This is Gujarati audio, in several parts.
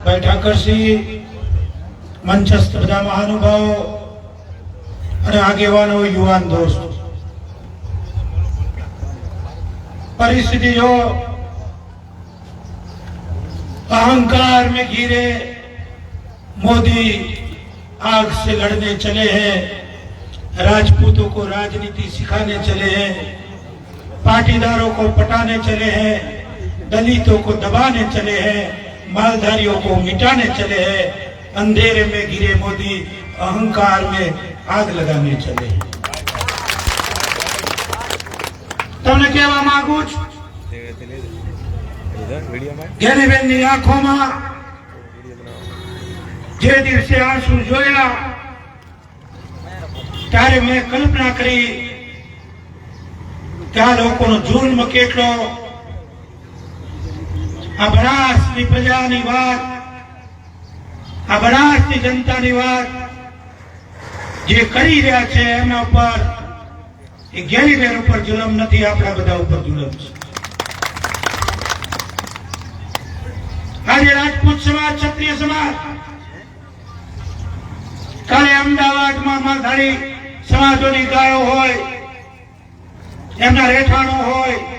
ભાઈ ઠાકરસિંહ મંચસ્થ બધા મહાનુભાવો અને આગેવાનો યુવાન દોસ્ત परिस्थिति जो अहंकार में घिरे मोदी आग से लड़ने चले हैं राजपूतों को राजनीति सिखाने चले हैं पाटीदारों को पटाने चले हैं दलितों को दबाने चले हैं मालधारियों को मिटाने चले हैं अंधेरे में घिरे मोदी अहंकार में आग लगाने चले हैं તમને કહેવા માંગુ છું જ્ઞાનીબેનની આંખોમાં જે દિવસે આંસુ જોયા ત્યારે મેં કલ્પના કરી કે આ લોકોનો જુલ્મ કેટલો આ બનાસની પ્રજાની વાત આ બનાસની જનતાની વાત જે કરી રહ્યા છે એમના ઉપર, એ જ્ઞાનીબેન ઉપર જુલમ નથી, આપણા બધા ઉપર જુલમ છે. આજે રાજપૂત સમાજ, ક્ષત્રિય સમાજ, કાલે અમદાવાદમાં માલધારી સમાજોની ગાયો હોય, એમના રહેઠાણો હોય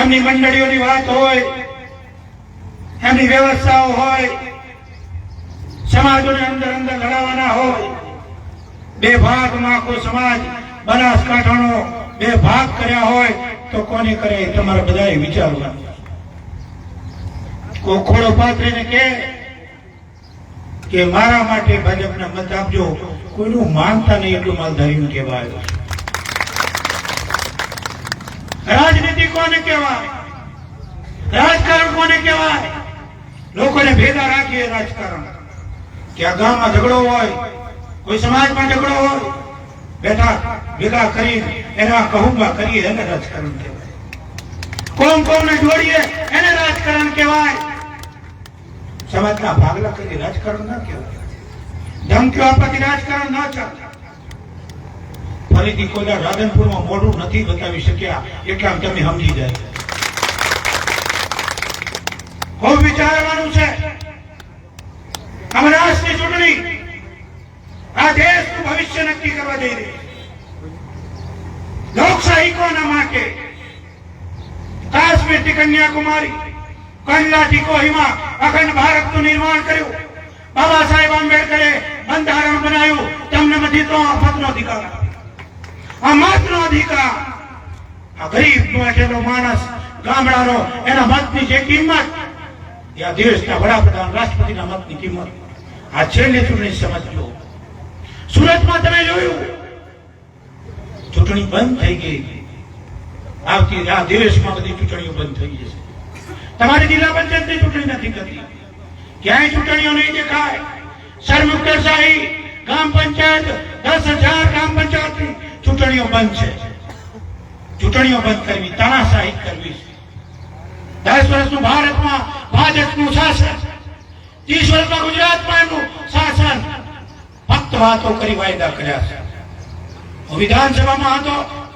એમની મંડળીઓની વાત હોય, એમની વ્યવસ્થાઓ હોય, સમાજોની અંદર અંદર લડાવવાના હોય, બે ભાગમાં આખો સમાજ બનાસકાંઠાનો બે ભાગ કર્યા હોય, તો કોને કરે તમારે બધાએ વિચારવા. કોખોડો પાત્રીને કે કે મારા માટે ભાજપને મત આપજો, કોઈનું માનતા નહીં એટલું માલધારીનું કહેવાય. રાજનીતિ કોને કહેવાય? રાજકારણ કોને કહેવાય? લોકોને ભેગા રાખીએ રાજકારણ. કે ગામમાં ઝઘડો હોય, કોઈ સમાજમાં ઝઘડો હોય, બેઠા ભેગા કરી એના કહુંબા કરીએ એને રાજકારણ કહેવાય. કોમ કોમને જોડીએ એને રાજકારણ કહેવાય. સમાજના ભાગલા કરી રાજકારણ ના કહેવાય. ધમકીઓ આપવાથી રાજકારણ ન ચાલે. ફરીથી કોઈ રાધનપુરમાં મોઢું નથી બતાવી શક્યા એટલા તમે સમજી જાય. ખૂબ વિચારવાનું છે. અમરાજની ચૂંટણી, આ દેશનું ભવિષ્ય નક્કી કરવા જઈ રહી લોકશાહી કોના માટે? કાશ્મીરથી કન્યાકુમારી, કંડલાથી કોહિમા, અખંડ ભારતનું નિર્માણ કર્યું. બાબા સાહેબ આંબેડકરે બંધારણ બનાવ્યું, તમને બધી તો આ મતનો અધિકાર આ માત્ર અધિકાર. આ ગરીબ બેઠેલો માણસ, ગામડાનો, એના મતની જે કિંમત, એ દેશના વડાપ્રધાન, રાષ્ટ્રપતિના મતની કિંમત. આ છેલ્લી ચૂંટણી સમજજો. સુરતમાં તમે જોયું. ચૂંટણી બંધ થઈ ગઈ. આવતી આ દેશમાં બધી ચૂંટણીઓ બંધ થઈ જશે. તમારી જિલ્લા પંચાયતની ચૂંટણી નથી થતી. ક્યાંય ચૂંટણીઓ નહીં દેખાય. સરમુક્તશાહી ગ્રામ પંચાયત, દસ હજાર ગ્રામ પંચાયતની ચૂંટણીઓ બંધ છે. ચૂંટણીઓ બંધ કરવી, તાનાશાહી કરવી. દસ વર્ષનું ભારતમાં ભાજપનું શાસન. ત્રીસ વર્ષમાં ગુજરાતમાં એમનું શાસન. ફક્ત વાતો કરી વાયદા કર્યા છે. વિધાનસભામાં હતો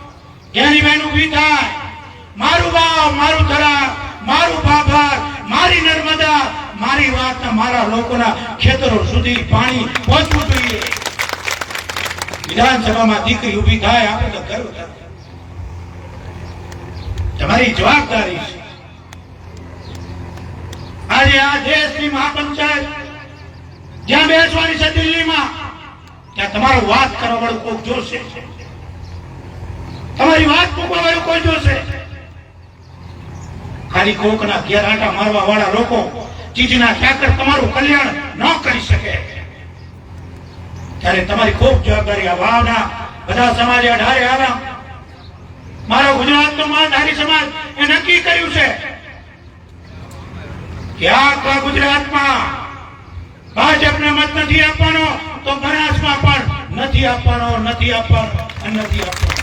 જ્ઞાનીબેન ઊભી થાય. મારું ગામ મારું ધરા, મારું ભાભર, મારી નર્મદા, મારી વાત મારા લોકોના ખેતરો સુધી પાણી પહોંચવું જોઈએ. વિધાનસભામાં દીકરી ઊભી થાય, આપણે તો ગર્વ તમારી જવાબદારી છે. આજે આ દેશની મહાપંચાયત, જ્યાં બેસવાની છે દિલ્હીમાં, ત્યાં તમારો વાત કરવા વાળું કોક જોશે. તમારી વાત મૂકવા વાળું કોઈ જોશે. ખાલી કોકના ઘેર આટા મારવા વાળા લોકો, ચીજના ઠાકર તમારું કલ્યાણ ન કરી શકે. ત્યારે તમારી ખૂબ જવાબદારી, આ વાવના બધા સમાજે અઢારે આવ્યા મારો ગુજરાતનો માલધારી સમાજ એ નક્કી કર્યું છે કે ગુજરાતમાં ભાજપને મત નથી આપવાનો, તો બનાસમાં પણ નથી આપવાનો નથી આપવાનો અને નથી આપવાનો.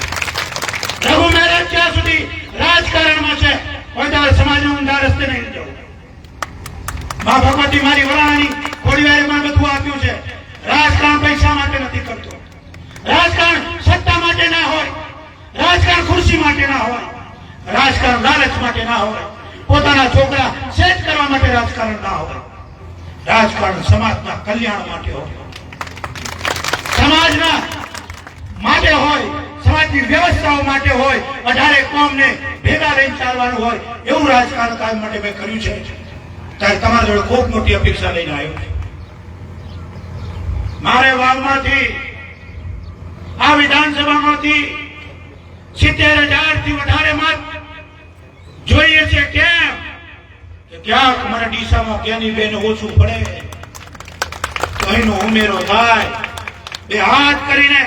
રઘુ મહારાજ જ્યાં સુધી રાજકારણમાં છે કોઈ સમાજને ઊંધા રસ્તે નહીં જવું. મા ભગવતી મારી બધું આપ્યું છે રાજકારણ પૈસા માટે નથી કરતો. રાજકારણ સત્તા માટે ના હોય, રાજકારણ ખુરશી માટે ના હોય, રાજકારણ લાલચ માટે ના હોય, પોતાના છોકરા સેટ કરવા માટે રાજકારણ ના હોય, રાજકારણ સમાજના કલ્યાણ માટે હોય. સમાજના માટે હોય, સમાજની વ્યવસ્થાઓ માટે હોય અઢારે કોમને ભેગા લઈને ચાલવાનું હોય, એવું રાજકારણ કાયમ માટે મેં કર્યું છે. ત્યારે તમારા જોડે ખૂબ મોટી અપેક્ષા લઈને આવ્યો મારે વાવમાંથી આ વિધાનસભામાંથી સિત્તેર હજારથી વધારે મત જોઈએ છે કેમ? ક્યાંક મને ડીસામાં કેની બેન ઓછું પડે? તો એનો ઉમેરો થાય. બે હાથ કરીને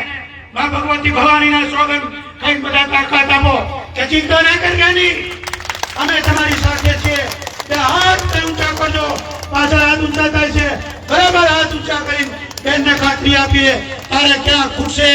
મા ભગવતી ભવાનીના સ્વાગત કઈ બધા તાકાત આપો. કે ચિંતા ના કરવાની અમે તમારી સાથે છીએ બે હાથ ઊંચા કરજો. પાછળ હાથ ઊંચા થાય છે. બરાબર હાથ ઊંચા કરી બેનને ખાતરી આપીએ. તારે ક્યાં ખુશે?